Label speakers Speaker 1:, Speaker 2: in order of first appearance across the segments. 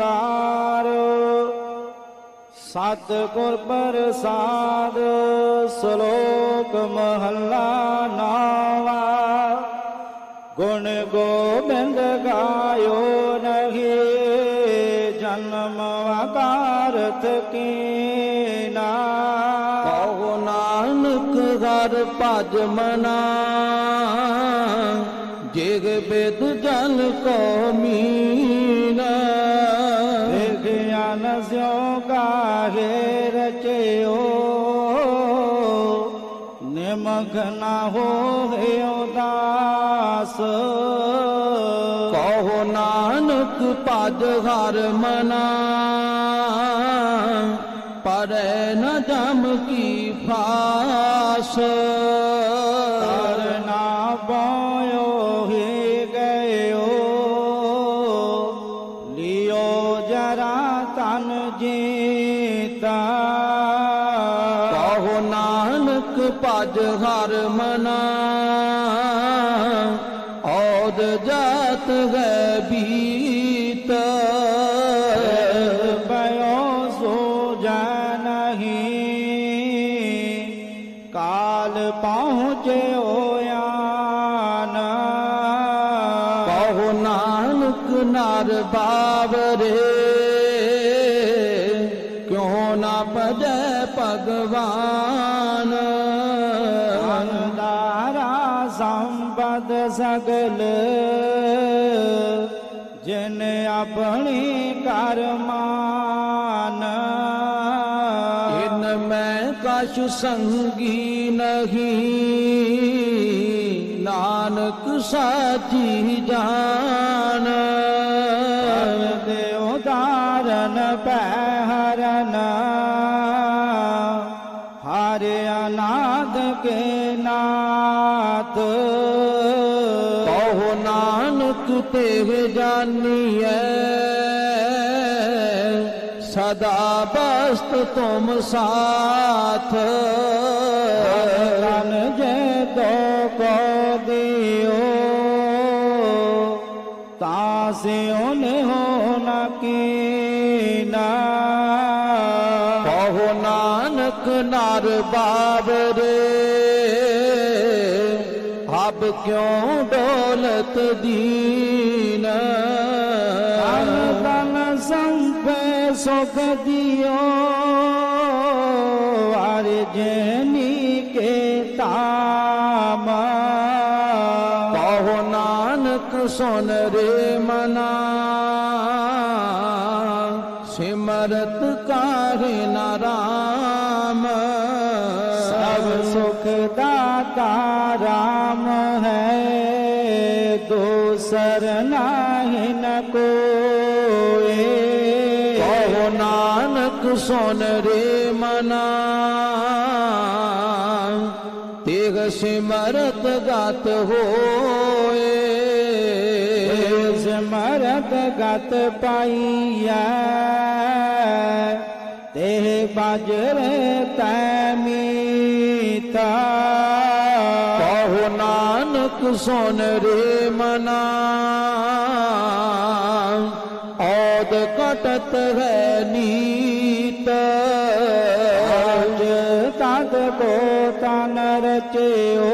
Speaker 1: ਓੰਕਾਰ ਸਤਿਗੁਰ ਪ੍ਰਸਾਦ, ਸ਼ਲੋਕ ਮਹੱਲਾ ਨਾਵਾ। ਗੁਣ ਗੋਬਿੰਦ ਗਾਇਓ ਨਹੀਂ, ਜਨਮ ਵਕਾਰਤ ਕੀਨਾ।
Speaker 2: ਕਹੋ ਨਾਨਕ ਹਰ ਭਜ ਮਨਾ।
Speaker 1: ਨਿਮਖ ਨਾ ਹੋਏ ਉਦਾਸ
Speaker 2: ਕਹੋ ਨਾਨਕ ਭਜ ਹਰ ਮਨਾ ਪਰੈ ਨ ਜਮ ਕੀ
Speaker 1: संगी नहीं नानक साची जान। उदाहरण
Speaker 2: पहरन हरे अनाद के नाथ। तो नानक तेरे
Speaker 1: जानी है मस्त तुम साथ तन जे दो को दियो
Speaker 2: तासे उन हो न की ना कहो नानक
Speaker 1: नार बाब रे अब क्यों दौलत दीना तन संपे
Speaker 2: सुख दियो रजनी के तामा कहो नानक सुन
Speaker 1: रे मना। सिमरत काहे राम सब सुख दाता राम
Speaker 2: है। दोसर नाहि न को नानक सुन रे मना।
Speaker 1: सिमरत गात होए सिमरत गात पाइया ते
Speaker 2: बाजर तैमीता कहो नानक सोन रे मना, औद कटत
Speaker 1: है नीत। ताद को ਰਚਿਓ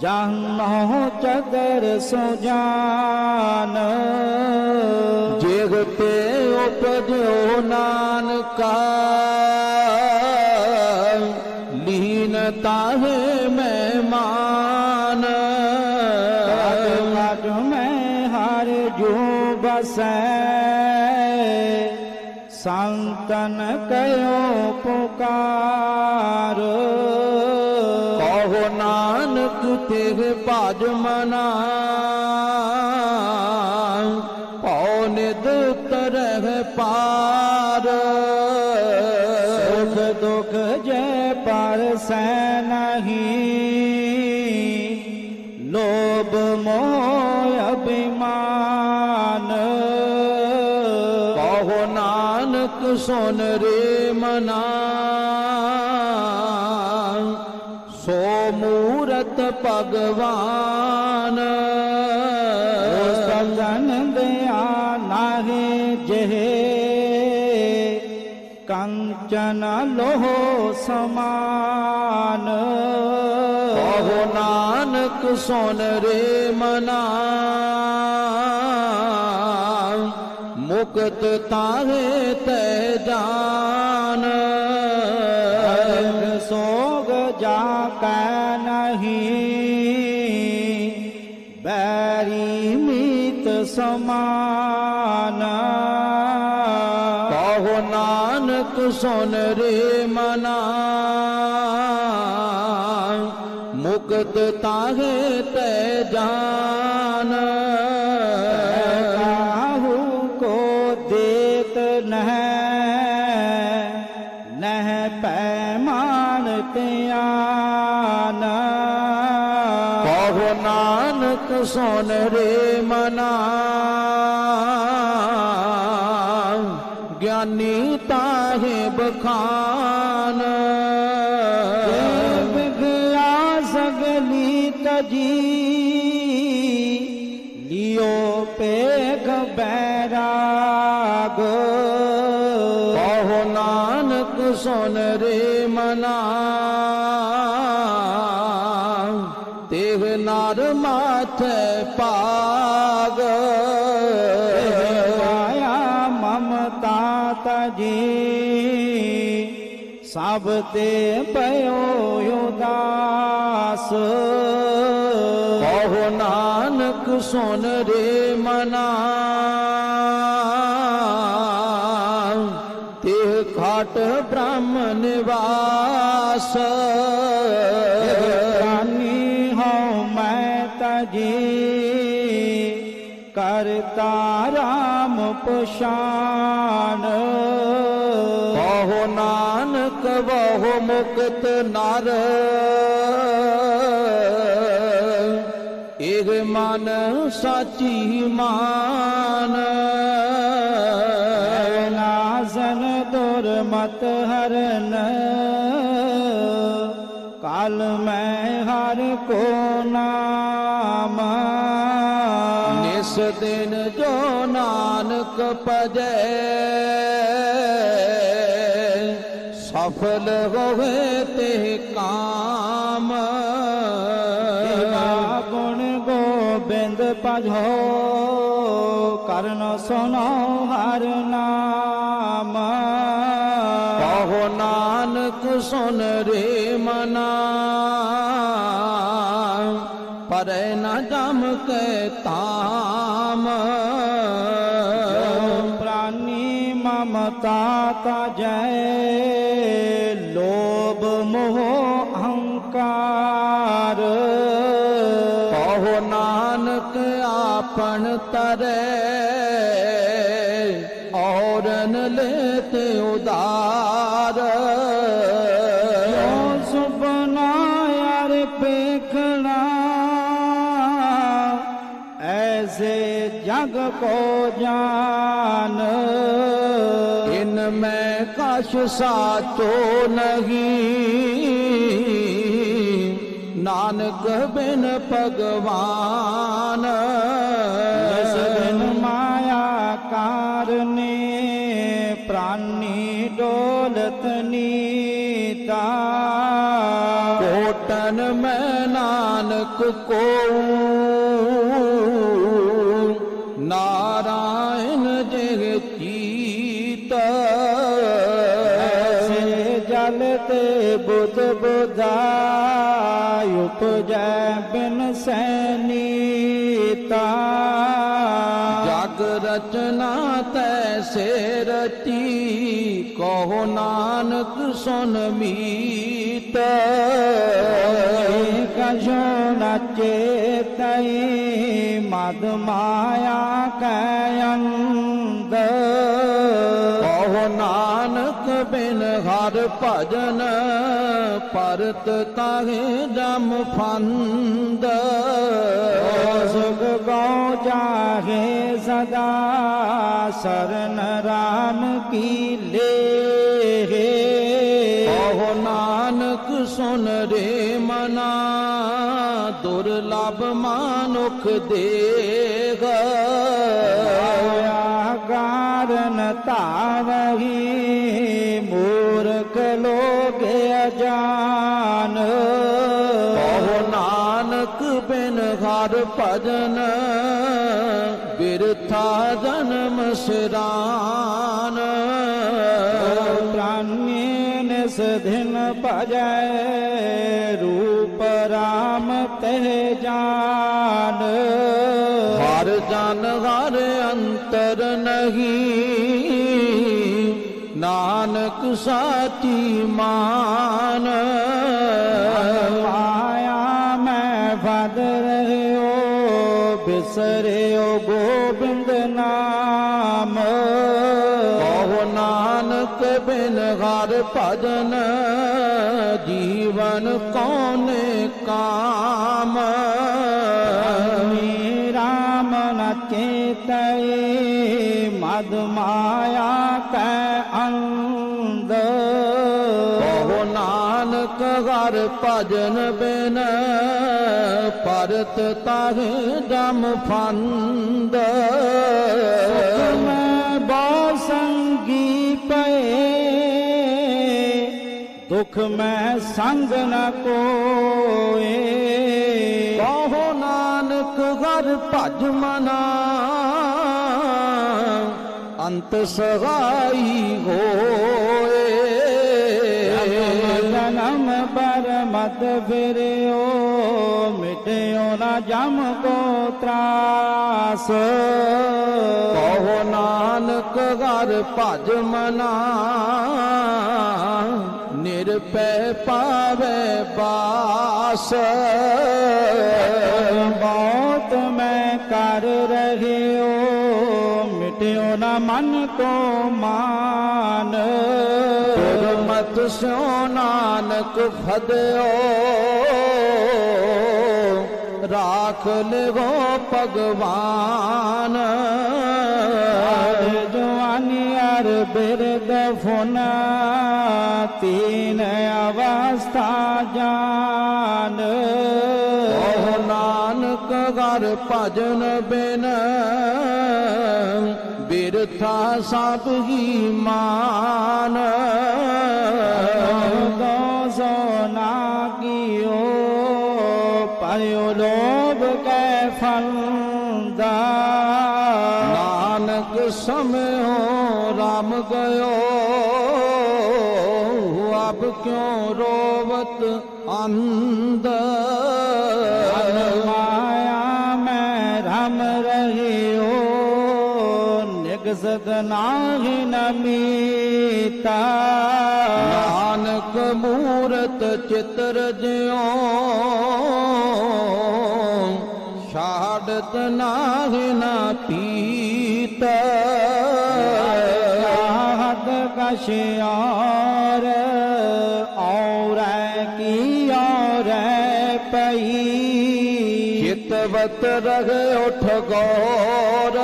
Speaker 1: ਜਨੋ ਚਦਰ ਸੁਜਾਨ
Speaker 2: ਜਿਗ ਤੇ ਉਪਜਿਓ ਨਾਨਕਾ। ਨਾਨਕ ਤੇਰੇ ਭਜ ਮਨਾ। ਪਉ ਨਿਦ ਉਤਰਹਿ ਪਾਰ।
Speaker 1: ਸੁਖ ਦੁਖ ਜੈ ਪਰਸੈ ਨਹੀਂ। ਲੋਭ ਮੋਹ ਅਭਿਮਾਨ।
Speaker 2: ਕਹੋ ਨਾਨਕ ਸੁਨ ਰੇ ਮਨਾ। ਭਗਵਾਨ।
Speaker 1: ਸਤਨ ਦਿਆਲ ਜਿਹੇ ਕੰਚਨ ਲੋਹ ਸਮਾਨ।
Speaker 2: ਕਹੋ ਨਾਨਕ ਸੁਨ ਰੇ ਮਨਾ ਮੁਕਤ ਤਾਹੇ ਤੈ ਜਾਨ सुन रे मना। मुक्त ताहे
Speaker 1: तै जान। काहू को देत नह नह
Speaker 2: पैमान त्यान कहो नानक सुन रे मना। सुन रे
Speaker 1: मना। देव नार माथ पाग। माया ममता
Speaker 2: तजी। सब ते पयो नानक सुन रे मना। ਨਿਵਾਸ
Speaker 1: ਰਾਨੀ ਹਉ ਮੈਂ ਤਜੀ ਕਰਤਾ ਰਾਮ ਪਛਾਨ
Speaker 2: ਕਹੋ ਨਾਨਕ ਬਹੁ ਮੁਕਤ ਨਰ। ਇਹ ਮਨ ਸਾਚੀ ਮਾਨ।
Speaker 1: ਨਾਜ਼ਨ ਦੁਰਮਤ ਹਰਨ। ਕਾਲ ਮੈਂ ਹਰ ਕੋ ਨਾਮ।
Speaker 2: ਨਿਸ ਦਿਨ ਜੋ ਨਾਨਕ ਭਜੈ, ਸਫਲ ਹੋਵੇ ਤੇ ਕਾਮ।
Speaker 1: ਦੇਵਾ ਗੁਣ ਗੋਬਿੰਦ ਭਜੋ, ਕਰਨ ਸੁਨੋ ਹਰ ਨਾਮ।
Speaker 2: ਕਹੋ ਨਾਨਕ ਸੁਨ ਰੇ ਮਨਾ।
Speaker 1: का
Speaker 2: जय लोभ मोह अहंकार। कहो नानक, आपन तरे
Speaker 1: औरन लेत उदार। जग को जा बश
Speaker 2: सा तो नहीं। नानक बिन भगवान। सगन
Speaker 1: माया कारने प्राणी डोलतनी कोटन में नानक को
Speaker 2: ना उप जय बिन सैनीता। जग रचना तैसे
Speaker 1: रची कहो नानक सुन मीत। कजो नचे
Speaker 2: तई मद माया कयंग ਭਜਨ ਪਰਤ ਤਾਹੇ ਜਮ ਫੰਦ
Speaker 1: ਸੁਖ ਗੋ ਜਾਗੇ ਸਦਾ ਸਰਨ ਰਾਮ ਕੀ ਲੇ
Speaker 2: ਕਹੋ ਨਾਨਕ ਸੁਨ ਰੇ ਮਨਾ ਦੁਰਲਭ ਮਾਨੁਖ ਦੇਗ
Speaker 1: ਆਗਾਰ ਧਾਵਹੀ ਅਜਾਨ
Speaker 2: ਕਹੋ ਨਾਨਕ ਬਿਨ ਹਰ ਭਜਨ ਬਿਰਥਾ ਜਨਮ ਸਿਰਾਨ
Speaker 1: ਪ੍ਰਾਨੀ ਨਿਸ ਦਿਨ ਭਜੈ ਰੂਪ ਰਾਮ ਤੇ ਜਾਨ।
Speaker 2: ਹਰ ਜਨ ਹਰ ਅੰਤਰ ਨਹੀਂ ਨਾਨਕ ਸਾਚੀ ਮਾਨ।
Speaker 1: ਬਿਸਰਿਓ ਗੋਬਿੰਦ ਨਾਮ।
Speaker 2: ਕਹੋ ਨਾਨਕ ਬਿਨ ਹਰ ਭਜਨ, ਜੀਵਨ ਕੌਨੇ ਕਾਮ।
Speaker 1: ਰਾਮ ਨ ਚੇਤਏ, ਮਦ ਮਾਇਆ ਕੈ ਅੰਧ।
Speaker 2: ਕਹੋ ਨਾਨਕ ਹਰ ਭਜਨ ਬਿਨ ਪਰਤ ਤਾਹੇ ਦਮ ਫੰਦ।
Speaker 1: ਮੈਂ ਬਹੁ ਪਏ। ਦੁਖ ਮੈਂ ਸੰਗ ਨ ਕੋਏ।
Speaker 2: ਕਹੋ ਨਾਨਕ ਹਰ ਭਜ ਮਨਾ। ਅੰਤ ਸਹਾਈ ਹੋਏ।
Speaker 1: ਜਨਮ ਪਰ ਮਤ ਫਿਰਿਓ ਜਮ ਕੋ ਤਰਾਸ।
Speaker 2: ਕਹੋ ਨਾਨਕ ਹਰ ਭਜ ਮਨਾ ਨਿਰਪੈ ਪਾਵੇ ਬਾਸ।
Speaker 1: ਬਹੁਤ ਮੈਂ ਕਰ ਰਹਿਓ, ਮਿਟਿਓ ਨਾ ਮਨ ਕੋ ਮਾਨ।
Speaker 2: ਗੁਰਮਤਿ ਸਿਓ ਨਾਨਕ ਫਦਿਓ ਰਾਖ ਲਿਵੋ ਭਗਵਾਨ।
Speaker 1: ਜਵਾਨੀ ਅਰ ਬਿਰਦ ਫੁਨਾ, ਤੀਨ ਅਵਸਥਾ ਜਾਨ।
Speaker 2: ਕਹੋ ਨਾਨਕ ਹਰ ਭਜਨ ਬਿਨ, ਬਿਰਥਾ ਸਭ ਹੀ ਮਾਨ। लोभ के फंदा नानक समयो राम
Speaker 1: गयो। अब क्यों रोवत अंद माया में
Speaker 2: रम रही हो निगजत नाही नमीता नानक मूरत
Speaker 1: चित्र ज्यों। शाडत नाहिना पीत शाहद कश
Speaker 2: और की और पही चितवत रह उठ गौर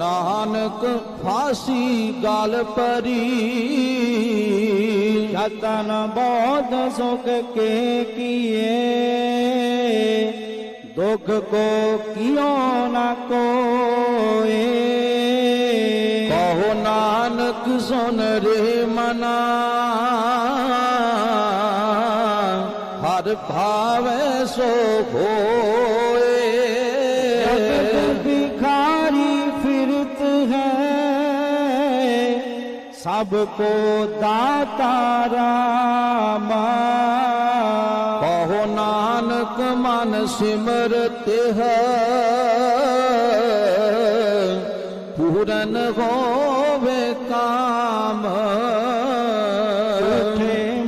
Speaker 1: नानक फांसी गाल परी अतन बौद्ध सुख के किए। दुख
Speaker 2: को कियो न कोए। कहो नानक सुन रे मना।
Speaker 1: हर भाव सो भोए सबको
Speaker 2: दातारा बहु नानक मन सिमरत है। पूरन होवे
Speaker 1: काम।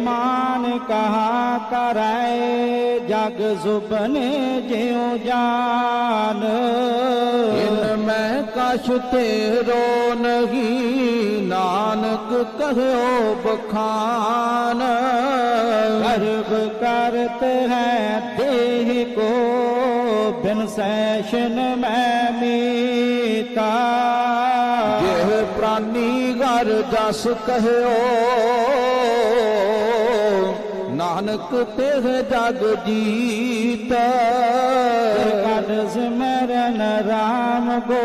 Speaker 1: मान कहा कराए जग सुबन ज्यो जान।
Speaker 2: मैं कछ तेरो नहीं। ਨਾਨਕ ਕਹਿਓ ਬਖਾਨ
Speaker 1: ਗਰਭ ਕਰਤ ਹੈ ਦੇਹ ਕੋ, ਬਿਨ ਸੈਸ਼ਨ ਮੈਂ ਮੀਤਾ।
Speaker 2: ਇਹ ਪ੍ਰਾਨੀ ਘਰ ਦਸ ਕਹਿਓ नानक ते है
Speaker 1: जग जीता सिमरन राम गो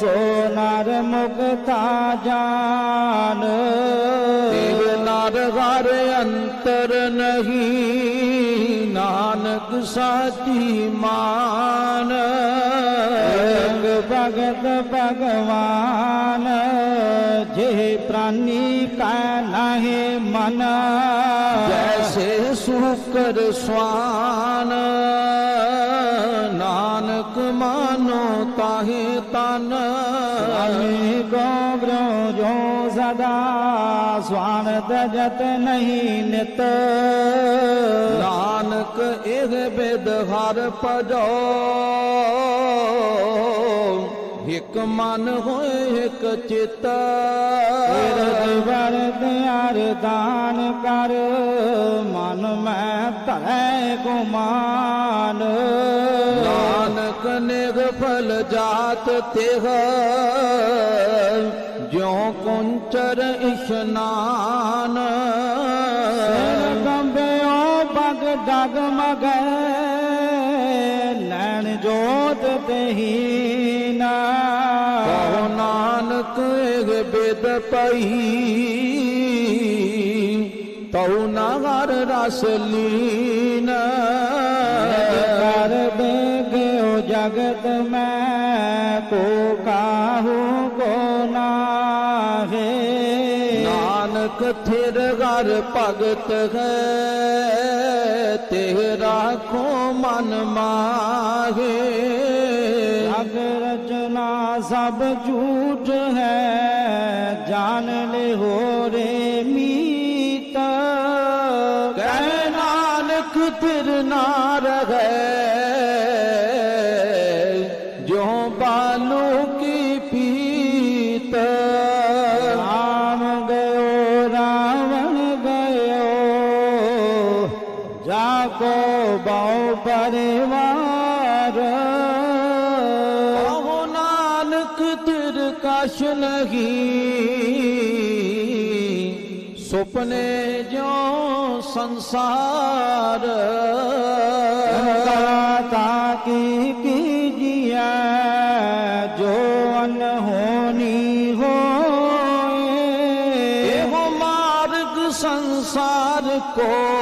Speaker 1: सो नर
Speaker 2: मुगता जान नार गार अंतर नहीं नानक साथी
Speaker 1: मान। भगत भगवान जे प्राणी का नहीं मना।
Speaker 2: ਨਗਰ ਸੁਆਨ, ਨਾਨਕ ਮਾਨੋ ਤਾਹੇ ਤਨ।
Speaker 1: ਅਮੀ ਗੋਬਰੋ ਜੋ ਸਦਾ ਸੁਆਨ ਤਜਤ ਨਹੀਂ ਨਿਤ।
Speaker 2: ਨਾਨਕ ਇਹ ਬਿਦ ਹਰ ਪਜੋ ਇਕ ਮਨ ਹੋਏ ਇਕ ਚਿਤਾ।
Speaker 1: ਦਾਨ ਕਰ, ਮਨ ਮੈਂ ਧਰੈ ਗੁਮਾਨ।
Speaker 2: ਨਾਨਕ ਨਿਰਫਲ ਜਾਤ ਤਿਹ, ਜਿਉ ਕੁੰਚਰ ਇਸ਼ਨਾਨ
Speaker 1: ਕੰਬਿਓ ਬਗ ਡਗ ਮਗੈ, ਲੈਣ ਜੋਤ ਤਹੀ
Speaker 2: ਨਾ ਨਾਨਕ ਇਹ ਬਿਦ ਪਈ बहुनागार रासलीन
Speaker 1: कर गयो जगत में को काहू को ना
Speaker 2: नानक थिर घर भगत है तेरा को मन माहे।
Speaker 1: जग रचना सब झूठ है जान ले हो रे। बाओ परिवार।
Speaker 2: कहो नानक तिर कश नहीं। सुपने जो संसार।
Speaker 1: ताकि कीजिए जो अनहोनी हो
Speaker 2: मार्ग संसार को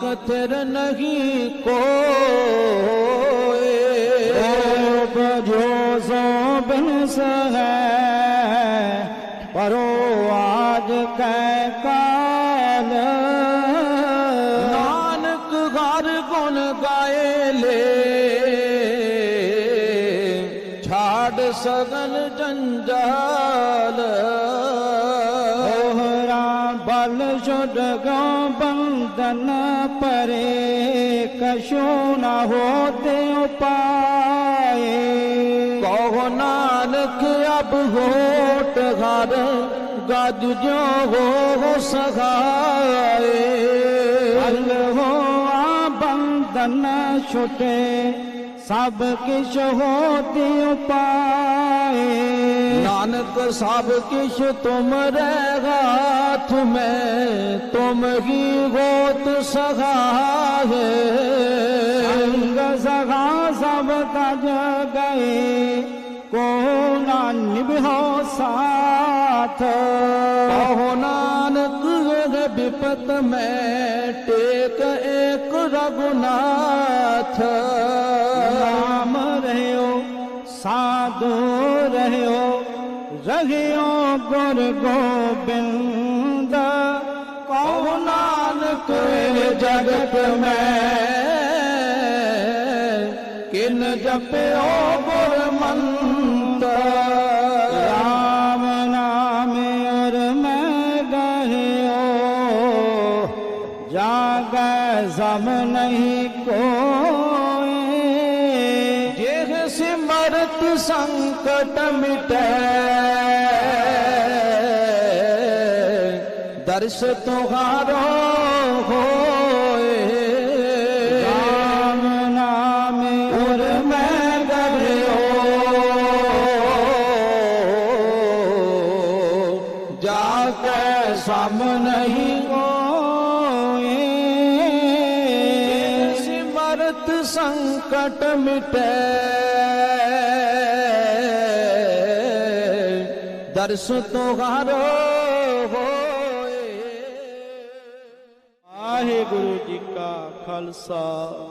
Speaker 2: कतर नहीं को
Speaker 1: जो सो है परो आज कै काल।
Speaker 2: नानक गार
Speaker 1: गुण गाए ले। छाड़ सगन जंजा नशो न होते उपाए।
Speaker 2: कहो नानक अब होट घर गद जो हो सगाए।
Speaker 1: अल हो बंधन छुटे सब किश होते उपाए।
Speaker 2: नानक सब किश तुम हाथ में? तुम ही गोत सहाय
Speaker 1: अंग सखा सब तज गए। को ना निभो साथ।
Speaker 2: कहो नानक विपत में टेक एक रघुनाथ।
Speaker 1: राम रहो साधु रहो रहियो गुर गोबिंद
Speaker 2: कहो नानक जगत में किन जपयो गुर ਦਰਸ ਤੁਹਾਰੋ ਹੋਏ। RAM
Speaker 1: ਨਾਮ ਉਰ ਮੈਂ ਗਵਰਿਓ ਜਾ
Speaker 2: ਕੇ ਸਮ ਨਹੀਂ
Speaker 1: ਕੋਏ
Speaker 2: ਸਿਮਰਤ ਸੰਕਟ ਮਿਟੇ। ਦਰਸ ਤੁਹਾਰੋ
Speaker 1: ਖਾਲਸਾ।